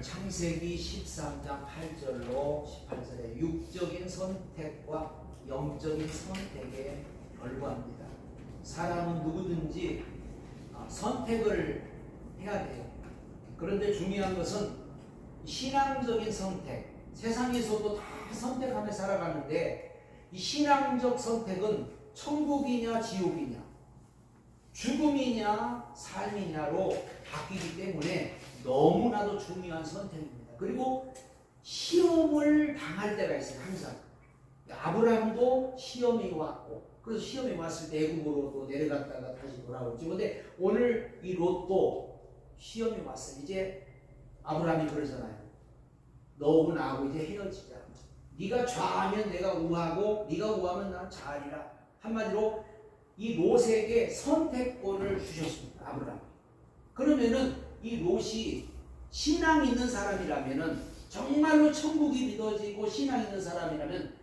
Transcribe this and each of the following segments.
창세기 13장 8절로 18절의 육적인 선택과 영적인 선택에 결부합니다. 사람은 누구든지 아, 선택을 해야 돼요. 그런데 중요한 것은 신앙적인 선택. 세상에서도 다 선택하며 살아가는데 이 신앙적 선택은 천국이냐 지옥이냐 죽음이냐 삶이냐로 바뀌기 때문에 너무나도 중요한 선택입니다. 그리고 시험을 당할 때가 있어요. 항상 아브라함도 시험이 왔고 그래서 시험이 왔을 때 애국으로 또 내려갔다가 다시 돌아오지. 근데 오늘 이 롯도 시험이 왔어요. 이제 아브라함이 그러잖아요. 너하고 나하고 이제 헤어지자. 네가 좌하면 내가 우하고 네가 우하면 나는 좌하리라. 한마디로 이 롯에게 선택권을 주셨습니다. 아브라함. 그러면은 이 롯이 신앙 있는 사람이라면은 정말로 천국이 믿어지고 신앙 있는 사람이라면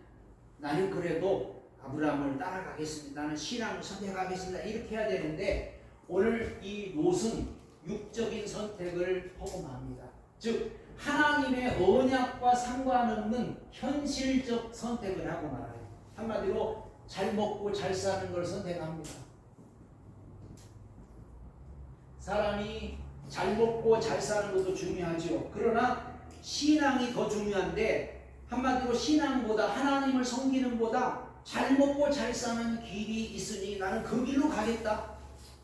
나는 그래도 아브라함을 따라가겠습니다. 나는 신앙을 선택하겠습니다. 이렇게 해야 되는데 오늘 이 롯은 육적인 선택을 허공합니다. 즉 하나님의 언약과 상관없는 현실적 선택을 하고 말아요. 한마디로 잘 먹고 잘 사는 걸 선택합니다. 사람이 잘 먹고 잘 사는 것도 중요하죠. 그러나 신앙이 더 중요한데 한마디로 신앙보다 하나님을 섬기는 보다 잘 먹고 잘 사는 길이 있으니 나는 그 길로 가겠다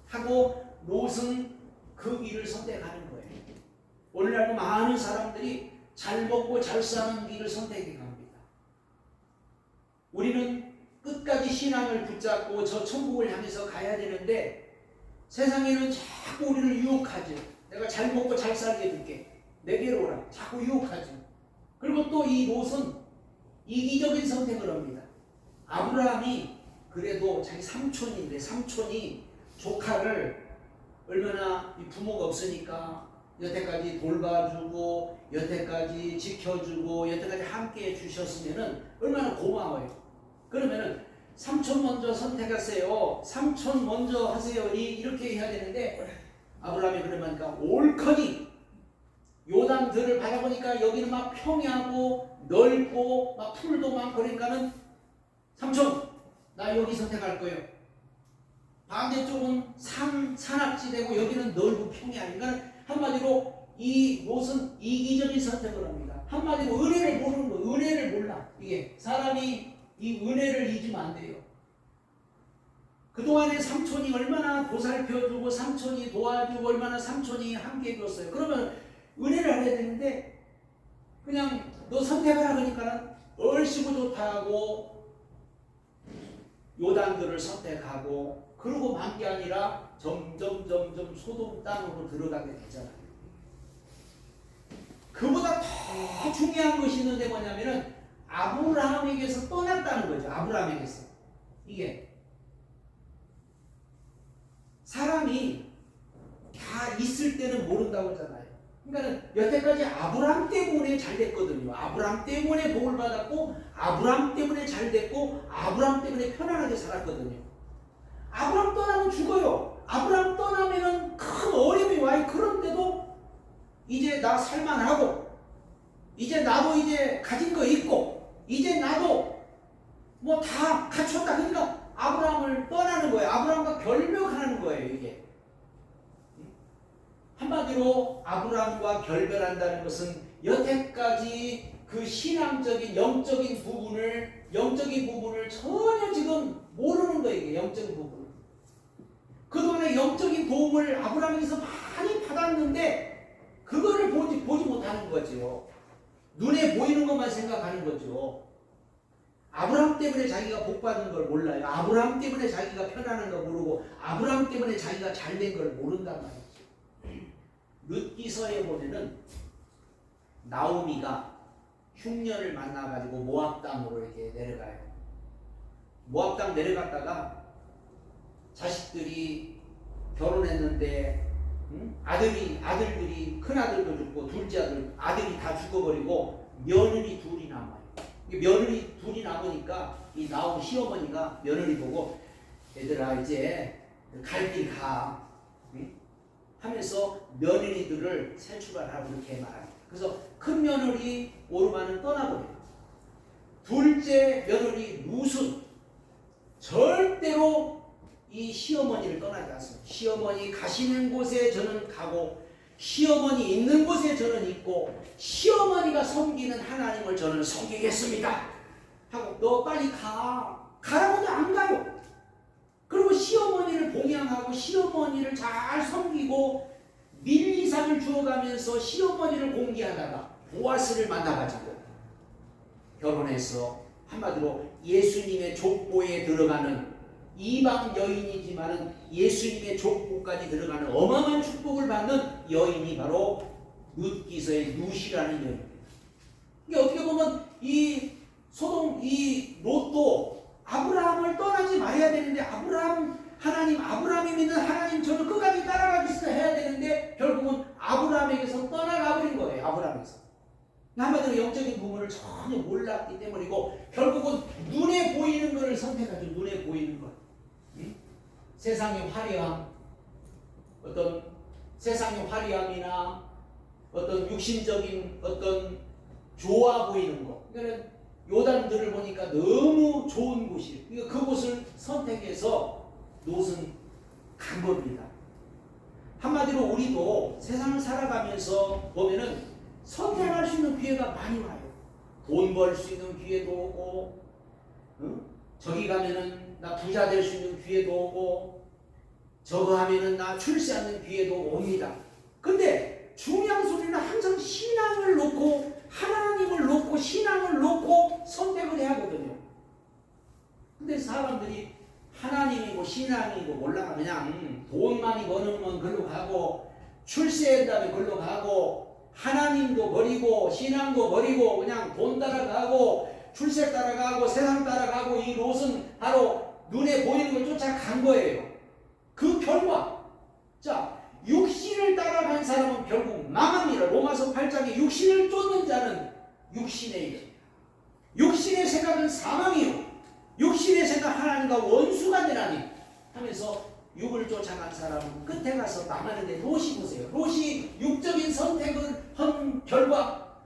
하고 롯은 그 길을 선택하는 거예요. 오늘날도 많은 사람들이 잘 먹고 잘 사는 길을 선택해 갑니다. 우리는 끝까지 신앙을 붙잡고 저 천국을 향해서 가야 되는데 세상에는 자꾸 우리를 유혹하죠. 내가 잘 먹고 잘 살게 해줄게. 내게로 오라. 자꾸 유혹하죠. 그리고 또 이 롯은 이기적인 선택을 합니다. 아브라함이 그래도 자기 삼촌인데 삼촌이 조카를 얼마나 이 부모가 없으니까 여태까지 돌봐주고 여태까지 지켜주고 여태까지 함께 해주셨으면은 얼마나 고마워요. 그러면은 삼촌 먼저 선택하세요. 삼촌 먼저 하세요. 이- 이렇게 해야 되는데 아브라함이 그러니까 옳거니 요단들을 바라보니까 여기는 막 평야고 넓고 막 풀도 많고 그러니까는 삼촌 나 여기 선택할 거예요. 반대쪽은 산 산악지대고 여기는 넓고 평야. 그러니까 한마디로 이 롯은 이기적인 선택을 합니다. 한마디로 은혜를 모르는 거, 은혜를 몰라. 이게 사람이 이 은혜를 잊으면 안 돼요. 그동안에 삼촌이 얼마나 보살펴주고 삼촌이 도와주고 얼마나 삼촌이 함께 해줬어요. 그러면 은혜를 알아야 되는데 그냥 너 선택하라 그러니까 얼씨구 좋다고 요단들을 선택하고 그러고 만 게 아니라 점점 점점 소돔 땅으로 들어가게 되잖아요. 그보다 더 중요한 것이 있는데 뭐냐면은 아브라함에게서 떠났다는 거죠. 아브라함에게서 이게 사람이 다 있을 때는 모른다고 했잖아요. 그러니까 여태까지 아브라함 때문에 잘 됐거든요. 아브라함 때문에 복을 받았고 아브라함 때문에 잘 됐고 아브라함 때문에 편안하게 살았거든요. 아브라함 떠나면 죽어요. 아브라함 떠나면은 큰 어려움이 와요. 그런데도 이제 나 살만하고 이제 나도 이제 가진 거 있고 이제 나도 뭐 다 갖췄다. 그러니까 아브라함을 떠나는 거예요. 아브라함과 결별하는 거예요. 이게 한마디로 아브라함과 결별한다는 것은 여태까지 그 신앙적인 영적인 부분을 영적인 부분을 전혀 지금 모르는 거예요. 영적인 부분. 그동안에 영적인 도움을 아브라함에게서 많이 받았는데 그거를 보지 보지 못하는 거죠. 눈에 보이는 것만 생각하는 거죠. 아브라함 때문에 자기가 복 받은 걸 몰라요. 아브라함 때문에 자기가 편안한 걸 모르고 아브라함 때문에 자기가 잘 된 걸 모른단 말이죠. 룻기서에 보면은 나오미가 흉년을 만나가지고 모압 땅으로 이렇게 내려가요. 모압 땅 내려갔다가 자식들이 결혼했는데 응? 아들이 아들들이 큰 아들도 죽고 둘째 아들 아들이 다 죽어버리고 며느리 둘이 남아요. 이 며느리 둘이 남으니까 이 나온 시어머니가 며느리 보고 얘들아 이제 갈 길 가. 응? 하면서 며느리들을 새 출발하라고 이렇게 말합니다. 그래서 큰 며느리 오르마는 떠나버려요. 둘째 며느리 루순 절대로 이 시어머니를 떠나지 않습니다. 시어머니 가시는 곳에 저는 가고 시어머니 있는 곳에 저는 있고 시어머니가 섬기는 하나님을 저는 섬기겠습니다. 하고 너 빨리 가. 가라고도 안 가요. 그리고 시어머니를 봉양하고 시어머니를 잘 섬기고 밀리상을 주어가면서 시어머니를 공개하다가 보아스를 만나가지고 결혼해서 한마디로 예수님의 족보에 들어가는 이방 여인이지만은 예수님의 족보까지 들어가는 어마어마한 축복을 받는 여인이 바로 룻기서의 룻이라는 여인입니다. 이게 어떻게 보면 이 소돔 이 롯도 아브라함을 떠나지 말아야 되는데 아브라함 하나님 아브라함이 믿는 하나님 저를 끝까지 따라가겠어 해야 되는데 결국은 아브라함에게서 떠나가 버린 거예요. 아브라함에서. 한마디로 영적인 부분을 전혀 몰랐기 때문이고 결국은 눈에 보이는 것을 선택하죠. 눈에 보이는 것. 응? 세상의 화려함, 어떤 세상의 화려함이나 어떤 육신적인 어떤 좋아 보이는 것. 그러니까 요단들을 보니까 너무 좋은 곳이에요. 그러니까 그곳을 선택해서 롯은 간 겁니다. 한마디로 우리도 세상을 살아가면서 보면은 선택할 수 있는 기회가 많이 와요. 돈 벌 수 있는 기회도 오고, 응? 저기 가면은 나 부자 될 수 있는 기회도 오고, 저거 하면은 나 출세하는 기회도 옵니다. 근데 중요한 소리는 항상 신앙을 놓고 하나님을 놓고 신앙을 놓고 선택을 해야 하거든요. 근데 사람들이 하나님이고 신앙이고 몰라 그냥 돈 많이 버는 건 글로 가고 출세한 다음에 글로 가고 하나님도 버리고 신앙도 버리고 그냥 돈 따라가고 출세 따라가고 세상 따라가고 이 롯은 바로 눈에 보이는 걸 쫓아간 거예요. 그 결과 자 육신을 따라간 사람은 결국 망합니다. 로마서 8장에 육신을 쫓는 자는 육신의 일. 육신의 생각은 사망이요. 육신의 생각 하나님과 원수가 되나니 하면서 육을 쫓아간 사람은 끝에 가서 망하는데 롯이 보세요. 롯이 육적인 선택을 한 결과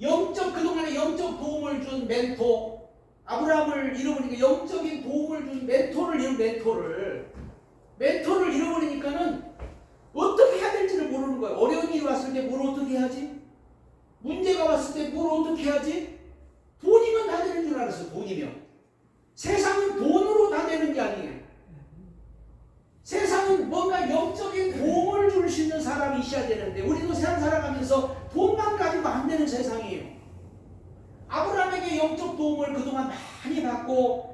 영적 그동안에 영적 도움을 준 멘토 아브라함을 잃어버리니까 영적인 도움을 준 멘토를 잃은 멘토를 멘토를 잃어버리니까는 어떻게 해야 될지를 모르는 거예요. 어려운 일이 왔을 때 뭘 어떻게 해야지? 문제가 왔을 때 뭘 어떻게 해야지? 돈이면 다 되는 줄 알았어요. 돈이면. 세상은 돈으로 다 되는 게 아니에요. 세상은 뭔가 영적인 도움을 줄 수 있는 사람이 있어야 되는데 우리도 세상 살아가면서 돈만 가지고 안 되는 세상이에요. 아브라함에게 영적 도움을 그동안 많이 받고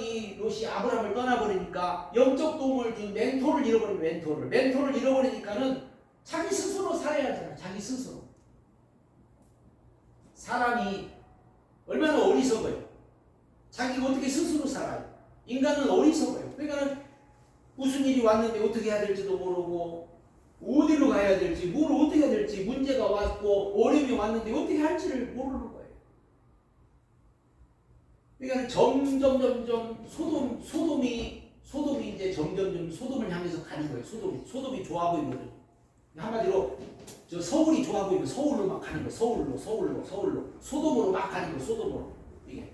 이 롯이 아브라함을 떠나버리니까 영적 도움을 준 멘토를 잃어버린 멘토를. 멘토를 잃어버리니까는 자기 스스로 살아야 하잖아 자기 스스로. 사람이 얼마나 어리석어요. 자기가 어떻게 스스로 살아요? 인간은 어리석어요. 그러니까는 무슨 일이 왔는데 어떻게 해야 될지도 모르고 어디로 가야 될지 뭘 어떻게 해야 될지 문제가 왔고 어려움이 왔는데 어떻게 할지를 모르는 거예요 그러니까 점점 점점 소돔 소돔이 소돔이 이제 점점 점 소돔을 향해서 가는 거예요. 소돔이 소돔이 좋아 보이거든. 한마디로 저 서울이 좋아 보이면 서울로 막 가는 거. 서울로 서울로 서울로 소돔으로 막 가는 거. 소돔으로 이게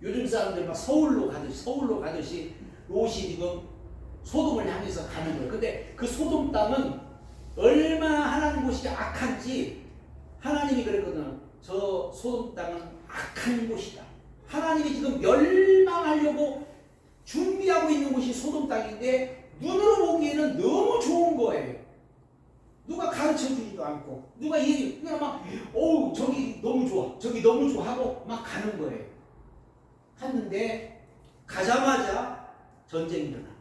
요즘 사람들 막 서울로 가듯이 서울로 가듯이 롯이 지금 소돔을 향해서 가는 거예요. 근데 그 소돔 땅은 얼마나 하나님 곳이 악한지 하나님이 그랬거든. 저 소돔 땅은 악한 곳이다. 하나님이 지금 멸망하려고 준비하고 있는 곳이 소돔 땅인데 눈으로 보기에는 너무 좋은 거예요. 누가 가르쳐 주지도 않고 누가 얘기 그냥 막 어우 저기 너무 좋아 저기 너무 좋아 하고 막 가는 거예요. 갔는데 가자마자 전쟁이 일어난 거예요.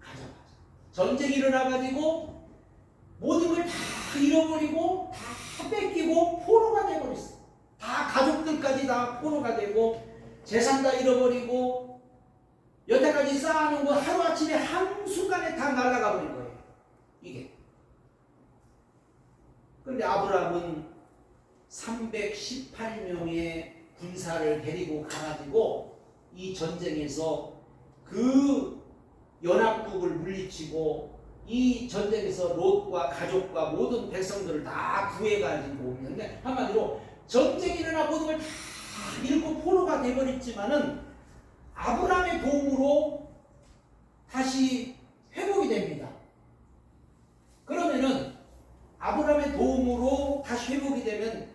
가자마자 전쟁이 일어나가지고 모든 걸 다 잃어버리고 다 뺏기고 포로가 돼버렸어. 다 가족들까지 다 포로가 되고 재산 다 잃어버리고 여태까지 쌓아놓은 거 하루아침에 한순간에 다 날아가 버린 거예요. 이게. 그런데 아브라함은 318명의 군사를 데리고 가가지고 이 전쟁에서 그 연합국을 물리치고 이 전쟁에서 롯과 가족과 모든 백성들을 다 구해가지고. 근데 한마디로 전쟁이 일어나 모든 걸 다 잃고 포로가 돼버렸지만은 아브라함의 도움으로 다시 회복이 됩니다. 그러면은 아브라함의 도움으로 다시 회복이 되면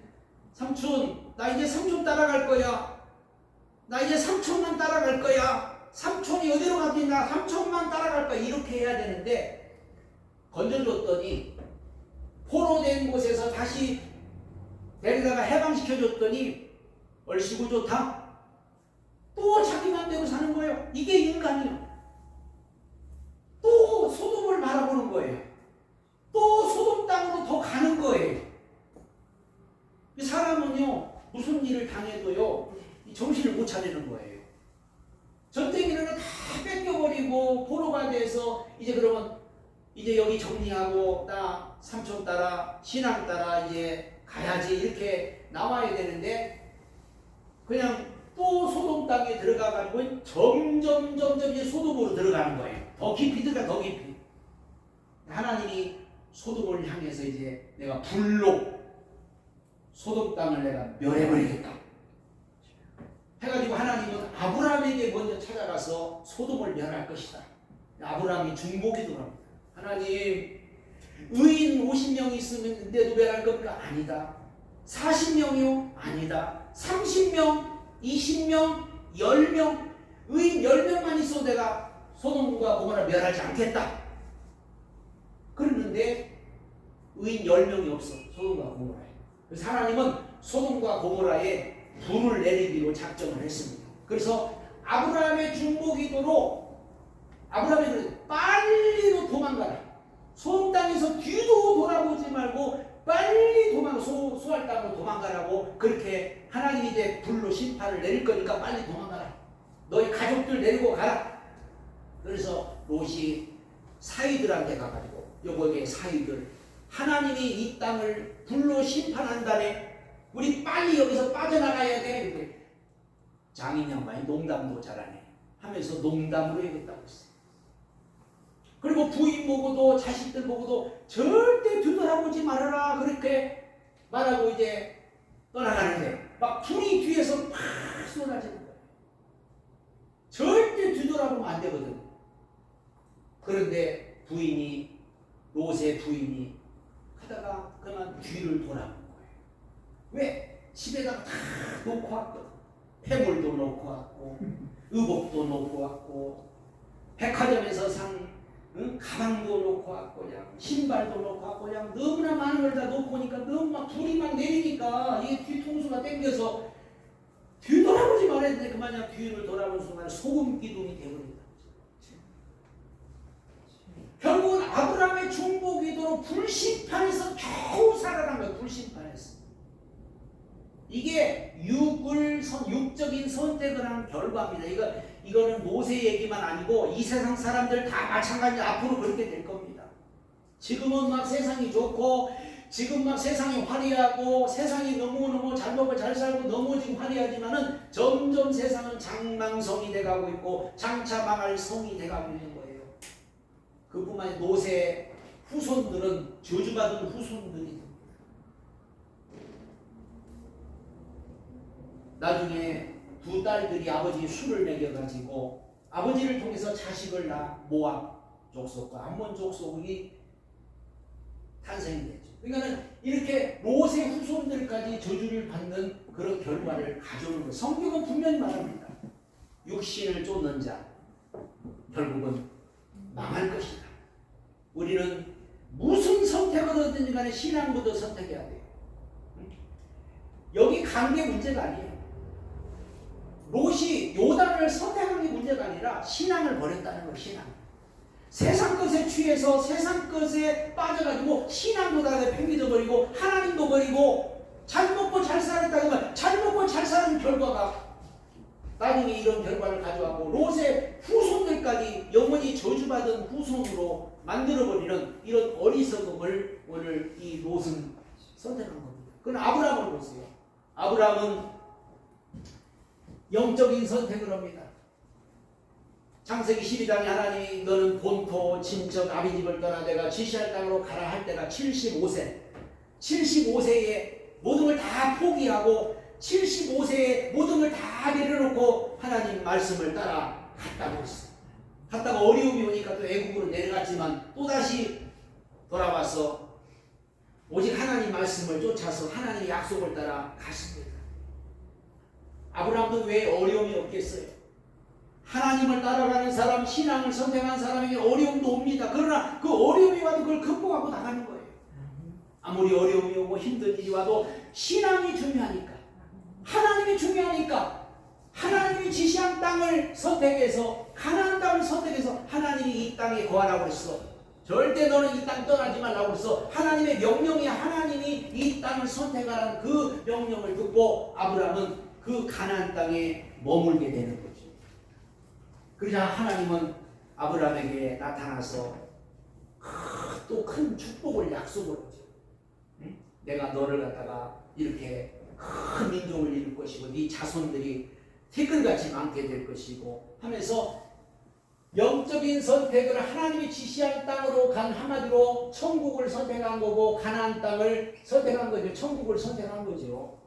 삼촌 나 이제 삼촌 따라갈 거야. 나 이제 삼촌만 따라갈 거야. 삼촌이 어디로 가든지 나 삼촌만 따라갈 거야. 이렇게 해야 되는데 건져줬더니 포로된 곳에서 다시 데리다가 해방시켜줬더니 얼씨구 좋다. 또 자기 맘대로 사는 거예요. 이게 인간이요. 또 소돔을 바라보는 거예요. 또 소돔 땅으로 더 가는 거예요. 이 사람은요 무슨 일을 당해도요 이 정신을 못 차리는 거예요. 전쟁이는 다 뺏겨버리고 포로가 돼서 이제 그러면 이제 여기 정리하고 나 삼촌 따라 신앙 따라 이제 가야지 이렇게 나와야 되는데 그냥 또 소돔 땅에 들어가 가지고 점점 점점 이제 소돔으로 들어가는 거예요. 더 깊이 들어가 더 깊이. 하나님이 소돔을 향해서 이제 내가 불로 소돔 땅을 내가 멸해버리겠다. 해가지고 하나님은 아브라함에게 먼저 찾아가서 소돔을 멸할 것이다. 아브라함이 중보기도 합니다. 하나님, 의인 50명 있으면데도 멸할 겁니까? 아니다. 40명이요? 아니다. 30명, 20명, 10명, 의인 10명만 있어도 내가 소돔과 고모라 멸하지 않겠다. 그랬는데 의인 10명이 없어. 소돔과 고모라에. 그래서 하나님은 소돔과 고모라에 불을 내리기로 작정을 했습니다. 그래서 아브라함의 중보 기도로 아브라함이 그래 빨리로 도망가라. 소돔 땅에서 뒤도 돌아보지 말고 빨리 도망 소 소할 땅으로 도망가라고 그렇게 하나님이 이제 불로 심판을 내릴 거니까 빨리 도망가라. 너희 가족들 내리고 가라. 그래서 롯이 사이들한테 가가지고 여보게 사이들 하나님이 이 땅을 불로 심판한다네. 우리 빨리 여기서 빠져나가야 돼. 장인 양반이 농담도 잘하네. 하면서 농담으로 얘기했다고 했어요. 그리고 부인 보고도 자식들 보고도 절대 뒤돌아보지 말아라 그렇게 말하고 이제 떠나가는데 막 불이 뒤에서 막 쏟아지는 거예요. 절대 뒤돌아보면 안 되거든. 그런데 부인이 롯의 부인이 하다가 그만 뒤를 돌아본 거예요. 왜? 집에다가 다 놓고 왔거든. 폐물도 놓고 왔고 의복도 놓고 왔고 백화점에서 산 응? 가방도 놓고 왔고 그냥 신발도 놓고 왔고 그냥 너무나 많은 걸 다 놓고 오니까 너무 막 불이 막 내리니까 이게 뒤통수가 땡겨서 뒤 돌아보지 말아야 되는데 그만이야 뒤를 돌아보는 순간 소금 기둥이 되버린다. 결국은 아브라함의 중보 기도로 불심판에서 겨우 살아난 거예요. 불심판에서. 이게 육을 선, 육적인 선택을 한 결과입니다. 이거 이거는 모세 얘기만 아니고 이 세상 사람들 다 마찬가지 앞으로 그렇게 될 겁니다. 지금은 막 세상이 좋고 지금 막 세상이 화려하고 세상이 너무너무 잘 먹고 잘 살고 너무 지금 화려하지만은 점점 세상은 장망성이 돼가고 있고 장차 망할 성이 돼가고 있는 거예요. 그뿐만 아니라 노세 후손들은 저주받은 후손들이 나중에 두 딸들이 아버지 술을 먹여가지고 아버지를 통해서 자식을 낳아 모압 족속과 암몬 족속이 탄생이 되죠. 그러니까는 이렇게 롯의 후손들까지 저주를 받는 그런 결과를 가져오는 거예요. 성경은 분명히 말합니다. 육신을 쫓는 자 결국은 망할 것이다. 우리는 무슨 선택을 하든지 간에 신앙부터 선택해야 돼요. 여기 관계 문제가 아니에요. 롯이 요단을 선택한 게 문제가 아니라 신앙을 버렸다는 거예요. 신앙. 세상 것에 취해서 세상 것에 빠져가지고 신앙도 다 팽개져 버리고 하나님도 버리고 잘 먹고 잘 살았다 그러면 잘 먹고 잘 사는 결과가 나중에 이런 결과를 가져가고 롯의 후손들까지 영원히 저주받은 후손으로 만들어버리는 이런 어리석음을 오늘 이 롯은 선택한 겁니다. 그건 아브라함을 보세요. 아브라함은 영적인 선택을 합니다. 창세기 12장에 하나님이 너는 본토 친척 아비집을 떠나 내가 지시할 땅으로 가라 할 때가 75세 75세에 모든 걸 다 포기하고 75세에 모든 걸 다 내려놓고 하나님 말씀을 따라 갔다고 했어 갔다가 어려움이 오니까 또 애국으로 내려갔지만 또다시 돌아와서 오직 하나님 말씀을 쫓아서 하나님의 약속을 따라 가십니다. 아브라함도 왜 어려움이 없겠어요? 하나님을 따라가는 사람, 신앙을 선택한 사람에게 어려움도 옵니다. 그러나 그 어려움이 와도 그걸 극복하고 나가는 거예요. 아무리 어려움이 오고 힘든 일이 와도 신앙이 중요하니까, 하나님이 중요하니까, 하나님이 지시한 땅을 선택해서, 가나안 땅을 선택해서 하나님이 이 땅에 거하라고 했어. 절대 너는 이 땅 떠나지 말라고 했어. 하나님의 명령이 하나님이 이 땅을 선택하라는 그 명령을 듣고 아브라함은 그 가나안 땅에 머물게 되는 거죠. 그러자 하나님은 아브라함에게 나타나서 또 큰 축복을 약속을 하죠. 응? 내가 너를 갖다가 이렇게 큰 민족을 이룰 것이고 네 자손들이 태클같이 많게 될 것이고 하면서 영적인 선택을 하나님이 지시한 땅으로 간 한마디로 천국을 선택한 거고 가나안 땅을 선택한 거죠. 천국을 선택한 거죠.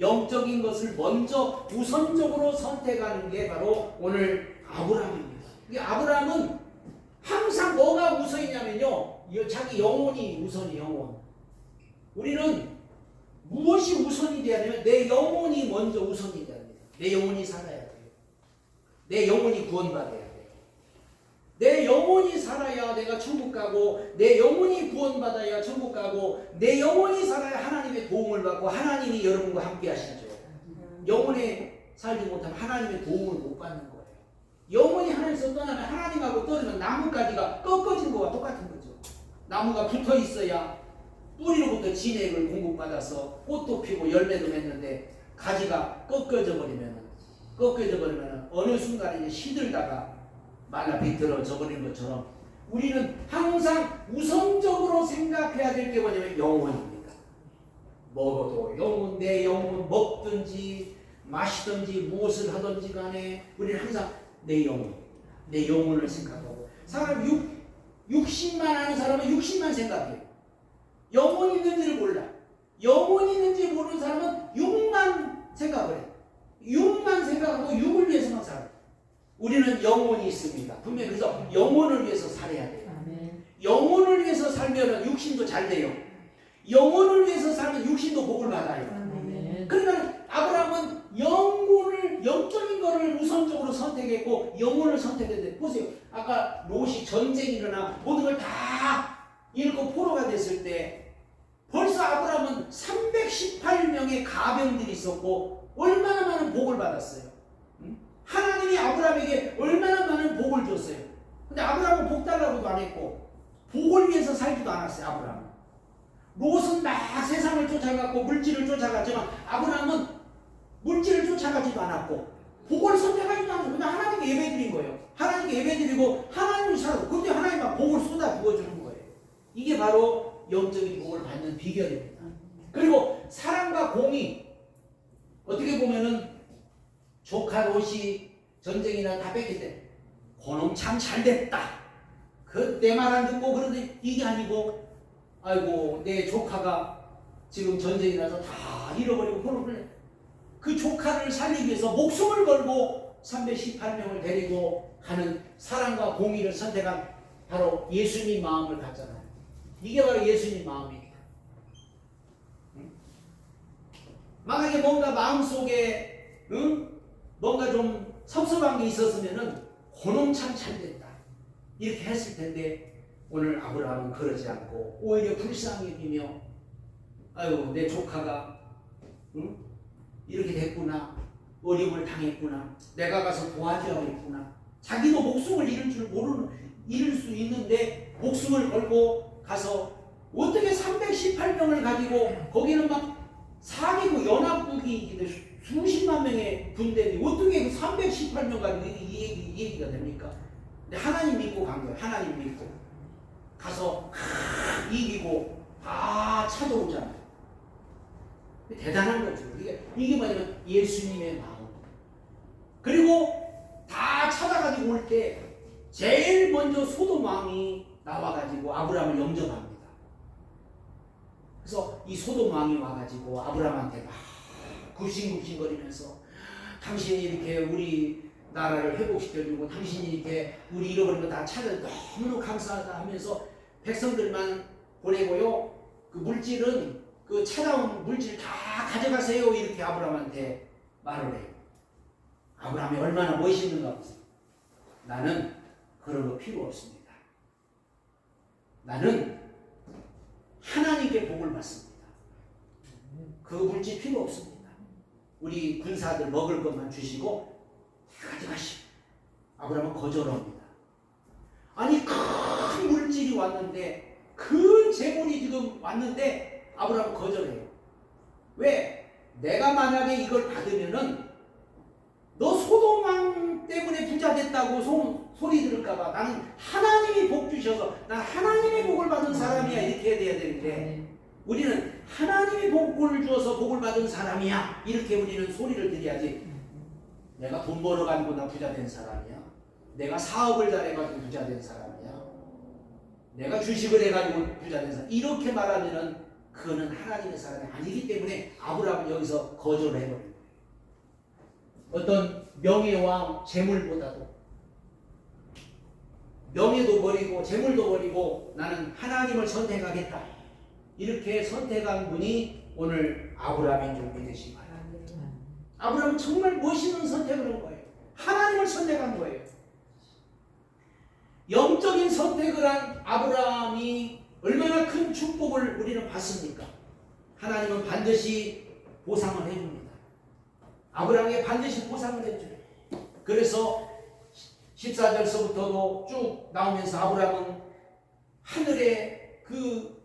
영적인 것을 먼저 우선적으로 선택하는 게 바로 오늘 아브라함입니다. 이 아브라함은 항상 뭐가 우선이냐면요. 이 자기 영혼이 우선이 영혼. 우리는 무엇이 우선이 되면 내 영혼이 먼저 우선이 돼야 돼요. 내 영혼이 살아야 돼요. 내 영혼이 구원받아야 돼요. 내 영혼이 살아야 내가 천국 가고 내 영혼이 구원받아야 천국 가고 내 영혼이 살아야 하나님의 도움을 받고 하나님이 여러분과 함께 하시죠. 영혼에 살지 못하면 하나님의 도움을 못 받는 거예요. 영혼이 하나님에서 떠나면 하나님하고 떨어지면 나뭇가지가 꺾어진 거와 똑같은 거죠. 나무가 붙어 있어야 뿌리로부터 진액을 공급받아서 꽃도 피고 열매도 맺는데 가지가 꺾어져 버리면 꺾어져 버리면 어느 순간에 시들다가 말라 비틀어져 버린 것처럼 우리는 항상 우선적으로 생각해야 될 게 뭐냐면 영혼입니다. 먹어도 영혼, 내 영혼 먹든지 마시든지 무엇을 하든지 간에 우리는 항상 내 영혼, 내 영혼을 생각하고 사람 육, 육신만 아는 사람은 육신만 생각해요. 영혼이 있는지를 몰라. 영혼이 있는지 모르는 사람은 육만 생각을 해. 육만 생각하고 육을 위해서만 살아. 우리는 영혼이 있습니다. 분명히 그래서 영혼을 위해서 살아야 돼요. 영혼을 위해서 살면 육신도 잘 돼요. 영혼을 위해서 살면 육신도 복을 받아요. 그러니까 아브라함은 영혼을 영적인 것을 우선적으로 선택했고 영혼을 선택했는데 보세요. 아까 롯이 전쟁이 일어나 모든 걸 다 잃고 포로가 됐을 때 벌써 아브라함은 318명의 가병들이 있었고 얼마나 많은 복을 받았어요. 응? 하나님이 아브라함에게 얼마나 많은 복을 줬어요. 근데 아브라함은 복 달라고도 안 했고 복을 위해서 살지도 않았어요. 아브라함은. 롯은 막 세상을 쫓아갔고 물질을 쫓아갔지만 아브라함은 물질을 쫓아가지도 않았고 복을 선택하지도 않았어요. 그냥 하나님께 예배 드린 거예요. 하나님께 예배 드리고 하나님을 살아. 근데 하나님 막 복을 쏟아 부어주는 거예요. 이게 바로 영적인 복을 받는 비결입니다. 그리고 사랑과 공의 어떻게 보면은 조카 롯이 전쟁이나 다 뺏길 때 그놈 참 잘됐다. 그내말안 듣고 그런데 이게 아니고 아이고 내 조카가 지금 전쟁이 나서 다 잃어버리고 그 조카를 살리기 위해서 목숨을 걸고 318명을 데리고 가는 사랑과 공의를 선택한 바로 예수님 마음을 갖잖아요. 이게 바로 예수님 마음입니다. 응? 만약에 뭔가 마음속에 응? 뭔가 좀 섭섭한 게 있었으면은 그놈 참 잘됐다. 이렇게 했을 텐데 오늘 아브라함은 그러지 않고 오히려 불쌍히 여기며 아유 내 조카가 응? 이렇게 됐구나. 어려움을 당했구나. 내가 가서 도와줘야겠구나. 자기도 목숨을 잃을 줄 모르는 잃을 수 있는데 목숨을 걸고 가서 어떻게 318명을 가지고 거기는 막 사기고 연합국이 수십만 명의 군대인데 어떻게 그 318명 가지고 이, 이, 얘기, 이 얘기가 됩니까? 근데 하나님 믿고 간 거예요. 하나님 믿고 가서 하, 이기고 다 찾아오잖아요. 대단한 거죠. 이게 이게 뭐냐면 예수님의 마음. 그리고 다 찾아가지고 올 때 제일 먼저 소돔 왕이 나와가지고 아브라함을 영접합니다. 그래서 이 소돔 왕이 와가지고 아브라함한테 막 굽신굽신거리면서 당신이 이렇게 우리 나라를 회복시켜주고 당신이 이렇게 우리 잃어버린 거 다 찾아 너무너무 감사하다 하면서 백성들만 보내고요. 그 물질은 그 찾아온 물질 다 가져가세요. 이렇게 아브라함한테 말을 해요. 아브라함이 얼마나 멋있는가 보세요. 나는 그런 거 필요 없습니다. 나는 하나님께 복을 받습니다. 그 물질 필요 없습니다. 우리 군사들 먹을 것만 주시고 다 가져가시오. 아브라함은 거절합니다. 아니 큰 물질이 왔는데 큰 재물이 지금 왔는데 아브라함은 거절해요. 왜? 내가 만약에 이걸 받으면은 너 소돔왕 때문에 부자 됐다고 소, 소리 들을까봐 나는 하나님이 복 주셔서 난 하나님의 복을 받은 사람이야 이렇게 해야 되는데 우리는 하나님이 복을 주어서 복을 받은 사람이야. 이렇게 우리는 소리를 드려야지. 내가 돈 벌어가지고 나 부자 된 사람이야? 내가 사업을 잘해가지고 부자 된 사람이야? 내가 주식을 해가지고 부자 된 사람. 이렇게 말하면은 그거는 하나님의 사람이 아니기 때문에 아브라함은 여기서 거절을 해버린 어떤 명예와 재물보다도. 명예도 버리고 재물도 버리고 나는 하나님을 선택하겠다. 이렇게 선택한 분이 오늘 아브라함인 줄 믿으시 바랍니다. 아브라함은 정말 멋있는 선택을 한 거예요. 하나님을 선택한 거예요. 영적인 선택을 한 아브라함이 얼마나 큰 축복을 우리는 받습니까? 하나님은 반드시 보상을 해줍니다. 아브라함에게 반드시 보상을 해줘요. 그래서 14절서부터도 쭉 나오면서 아브라함은 하늘의 그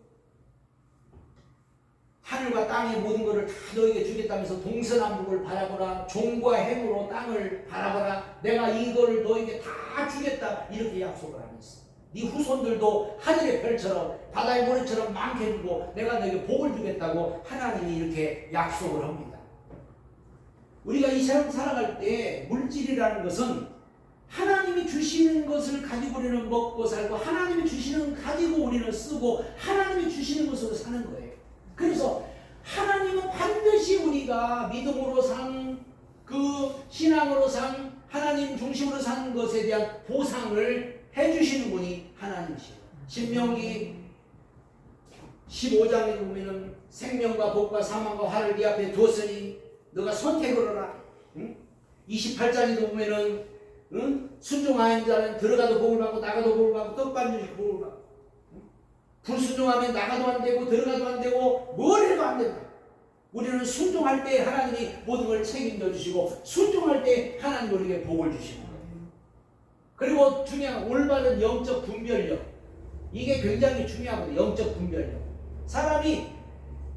하늘과 땅의 모든 것을 다 너에게 주겠다면서 동서남북을 바라보라 종과 행으로 땅을 바라보라 내가 이거를 너에게 다 주겠다 이렇게 약속을 하면서 네 후손들도 하늘의 별처럼 바다의 모래처럼 많게 주고 내가 너에게 복을 주겠다고 하나님이 이렇게 약속을 합니다. 우리가 이 세상 살아갈 때 물질이라는 것은 하나님이 주시는 것을 가지고 우리는 먹고 살고 하나님이 주시는 가지고 우리는 쓰고 하나님이 주시는 것으로 사는 거예요. 그래서 하나님은 반드시 우리가 믿음으로 산 그 신앙으로 산 하나님 중심으로 사는 것에 대한 보상을 해주시는 분이 하나님이시에요. 신명기 15장에 보면은 생명과 복과 사망과 화를 네 앞에 두었으니 너가 선택을 하라. 응? 28장에도 보면은 응? 순종하는 자는 들어가도 복을 받고 나가도 복을 받고 떡받는 줄 복을 받고 응? 불순종하면 나가도 안 되고 들어가도 안 되고 뭘 해도 안 된다. 우리는 순종할 때 하나님이 모든 걸 책임져 주시고 순종할 때 하나님 우리에게 복을 주시는. 그리고 중요한 올바른 영적 분별력 이게 굉장히 중요하거든요. 영적 분별력. 사람이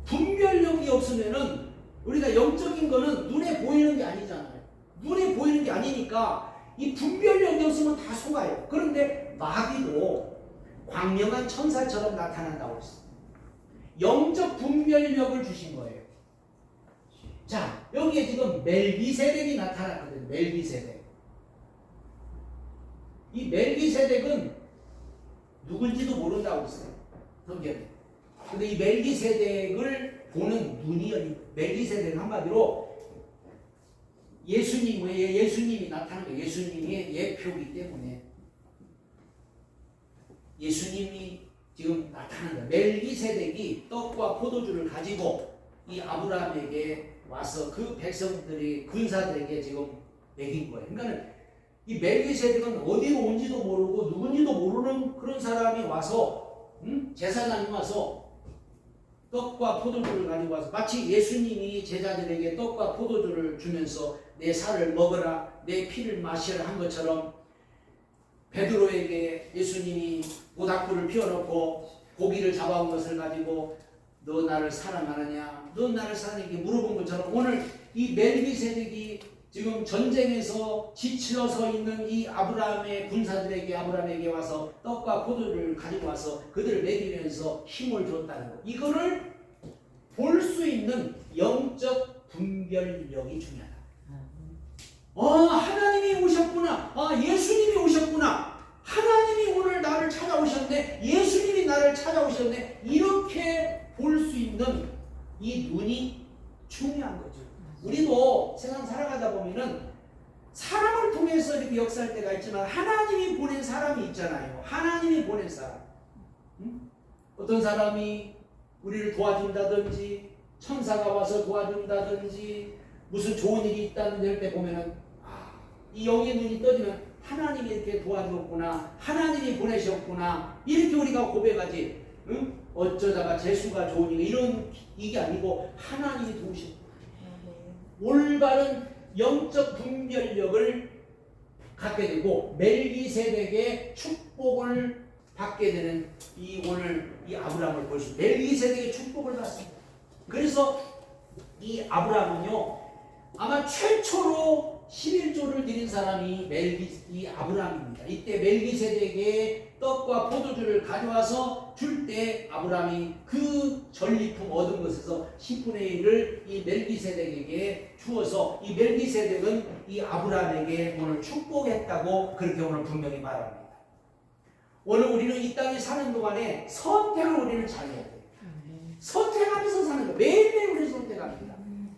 분별력이 없으면은 우리가 영적인 거는 눈에 보이는 게 아니잖아요. 눈에 보이는 게 아니니까 이 분별력이 없으면 다 속아요. 그런데 마귀도 광명한 천사처럼 나타난다고 했어요. 영적 분별력을 주신 거예요. 자, 여기에 지금 멜기세덱이 나타났거든요. 멜기세덱. 이 멜기세덱은 누군지도 모른다고 했어요. 성경에. 근데 이 멜기세덱을 보는 눈이. 멜기세덱 한마디로 예수님 외에 예수님이 나타난 거예요. 예수님의 예표이기 때문에 예수님이 지금 나타난 거예요. 멜기세덱이 떡과 포도주를 가지고 이 아브라함에게 와서 그 백성들이 군사들에게 지금 먹인 거예요. 그러니까 이 멜기세덱은 어디로 온지도 모르고 누군지도 모르는 그런 사람이 와서 음? 제사장이 와서 떡과 포도주를 가지고 와서 마치 예수님이 제자들에게 떡과 포도주를 주면서 내 살을 먹어라 내 피를 마시라 한 것처럼 베드로에게 예수님이 모닥불을 피워놓고 고기를 잡아온 것을 가지고 너 나를 사랑하느냐 너 나를 사랑하느냐 이렇게 물어본 것처럼 오늘 이 멜기세덱이 지금 전쟁에서 지쳐서 있는 이 아브라함의 군사들에게 아브라함에게 와서 떡과 포도를 가지고 와서 그들을 먹이면서 힘을 줬다는 것. 이거를 볼 수 있는 영적 분별력이 중요하다. 어, 하나님이 오셨구나. 아, 예수님이 오셨구나. 하나님이 오늘 나를 찾아오셨네. 예수님이 나를 찾아오셨네. 이렇게 볼 수 있는 이 눈이 중요한 거죠. 우리도 세상 살아가다 보면은 사람을 통해서 이렇게 역사할 때가 있지만 하나님이 보낸 사람이 있잖아요. 하나님이 보낸 사람. 응? 어떤 사람이 우리를 도와준다든지 천사가 와서 도와준다든지 무슨 좋은 일이 있다는 때 보면은 아, 이 영의 눈이 떠지면 하나님이 이렇게 도와줬구나 하나님이 보내셨구나 이렇게 우리가 고백하지 응? 어쩌다가 재수가 좋으니까 이런 이게 아니고 하나님이 도우셨 올바른 영적 분별력을 갖게 되고 멜기세덱의 축복을 받게 되는 이 오늘 이 아브라함을 볼수 멜기세덱의 축복을 받습니다. 그래서 이 아브라함은요 아마 최초로 11조를 드린 사람이 멜기 이 아브라함입니다. 이때 멜기세덱의 떡과 포도주를 가져와서 줄 때 아브라함이 그 전리품 얻은 것에서 10분의 1을 이 멜기세덱에게 주어서 이 멜기세덱은 이 아브라함에게 오늘 축복했다고 그렇게 오늘 분명히 말합니다. 오늘 우리는 이 땅에 사는 동안에 선택을 우리는 잘해야 돼요. 선택하면서 사는 거예요. 매일매일 우리는 선택합니다.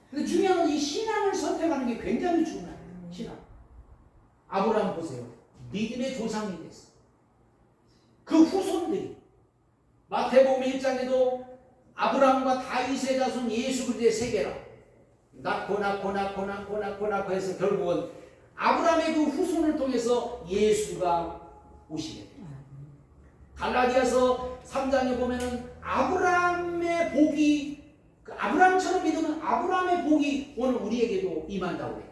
근데 중요한 건 이 신앙을 선택하는 게 굉장히 중요해요. 신앙. 아브라함 보세요. 믿음의 조상이 됐어. 그 후손들이 마태복음 1장에도 아브라함과 다윗의 자손 예수 그리스도의 세계라 낳고 낳고 낳고 낳고 낳고 낳고 해서 결국은 아브라함의 그 후손을 통해서 예수가 오시게 돼요. 갈라디아서 3장에 보면은 아브라함의 복이 그 아브라함처럼 믿으면 아브라함의 복이 오늘 우리에게도 임한다고 해요.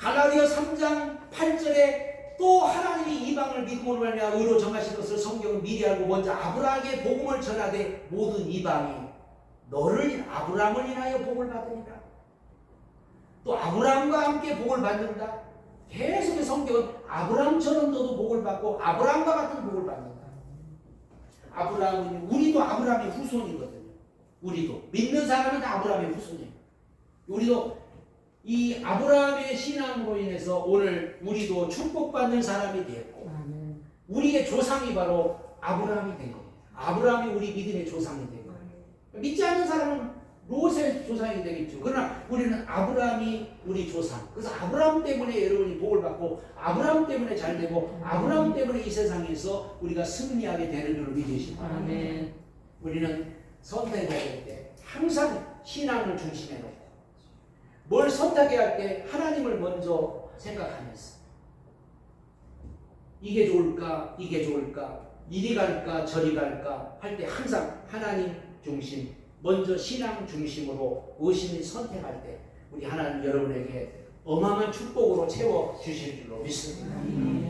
갈라디아 3장 8절에 또 하나님이 이방을 믿음으로 말미암아 의로 정하신 것을 성경은 미리 알고 먼저 아브라함에게 복음을 전하되 모든 이방이 너를 아브라함을 인하여 복을 받으니라. 또 아브라함과 함께 복을 받는다. 계속해 성경은 아브라함처럼 너도 복을 받고 아브라함과 같은 복을 받는다. 아브라함은 우리도 아브라함의 후손이거든요. 우리도 믿는 사람은 다 아브라함의 후손이에요. 우리도 이 아브라함의 신앙으로 인해서 오늘 우리도 축복받는 사람이 되었고 우리의 조상이 바로 아브라함이 된 겁니다. 아브라함이 우리 믿음의 조상이 된 거예요. 믿지 않는 사람은 롯의 조상이 되겠죠. 그러나 우리는 아브라함이 우리 조상. 그래서 아브라함 때문에 여러분이 복을 받고 아브라함 때문에 잘 되고 아브라함 때문에 이 세상에서 우리가 승리하게 되는 줄을 믿으시기 바랍니다. 아멘. 우리는 선택해야 될 때 항상 신앙을 중심에 놓고 뭘 선택해야 할 때 하나님을 먼저 생각하면서 이게 좋을까 이게 좋을까 이리 갈까 저리 갈까 할 때 항상 하나님 중심 먼저 신앙 중심으로 의심이 선택할 때 우리 하나님 여러분에게 어마어마한 축복으로 채워 주실 줄로 믿습니다.